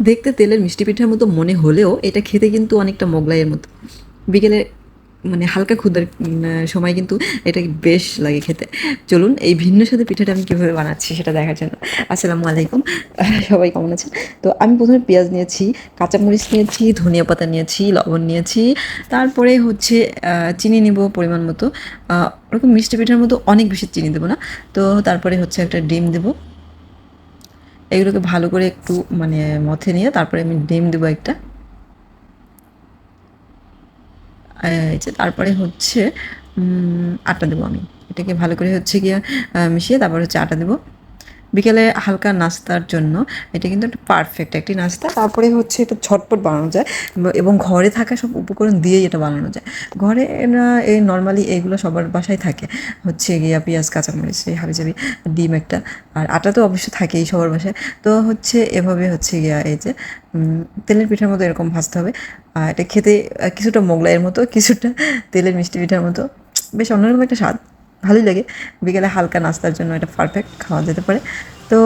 দেখতে তেলের মিষ্টি পিঠার মতো মনে হলেও এটা খেতে কিন্তু অনেকটা মোগলাইয়ের মতো। বিকেলে মানে হালকা ক্ষুদার সময় কিন্তু এটা বেশ লাগে খেতে। চলুন এই ভিন্ন সাথে পিঠাটা আমি কীভাবে বানাচ্ছি সেটা দেখার জন্য। আসসালামু আলাইকুম। সবাই কেমন আছেন? তো আমি প্রথমে পেঁয়াজ নিয়েছি, কাঁচামরিচ নিয়েছি, ধনিয়া পাতা নিয়েছি, লবণ নিয়েছি, তারপরে হচ্ছে চিনি নিব পরিমাণ মতো। ওরকম মিষ্টি পিঠার মতো অনেক বেশি চিনি দেবো না। তো তারপরে হচ্ছে একটা ডিম দেবো। এগুলোকে ভালো করে একটু মানে মথে নিয়ে তারপরে আমি ডিম দেবো একটা। তারপরে হচ্ছে আটা দেবো আমি। এটাকে ভালো করে হচ্ছে গিয়ে মিশিয়ে তারপর হচ্ছে আটা দেবো। বিকেলে হালকা নাস্তার জন্য, এটা কিন্তু একটা পারফেক্ট একটি নাস্তা। তারপরে হচ্ছে এটা ঝটপট বানানো যায় এবং ঘরে থাকা সব উপকরণ দিয়েই এটা বানানো যায়। ঘরে এই নর্মালি এইগুলো সবার বাসায় থাকে। হচ্ছে গিয়া পেঁয়াজ, কাঁচামরিচ, এই হাবিজাবি, ডিম একটা, আর আটা তো অবশ্যই থাকেই সবার বাসায়। তো হচ্ছে এভাবে হচ্ছে গিয়া এই যে তেলের পিঠার মতো এরকম ভাজতে হবে। আর এটা খেতে কিছুটা মোগলাইয়ের মতো, কিছুটা তেলের মিষ্টি পিঠার মতো। বেশ অন্যরকম একটা স্বাদ। ভালোই লাগে। বিকেলে হালকা নাস্তার জন্য এটা পারফেক্ট খাওয়া যেতে পারে। তো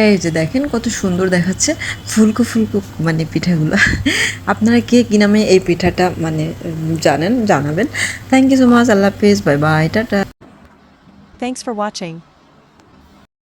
এই যে দেখেন কত সুন্দর দেখাচ্ছে ফুলকো ফুলকো মানে পিঠাগুলো। আপনারা কে কী নামে এই পিঠাটা মানে জানেন, জানাবেন। থ্যাংক ইউ সো মাচ আল্লাহ হাফিজ bye bye tata. Thanks for watching.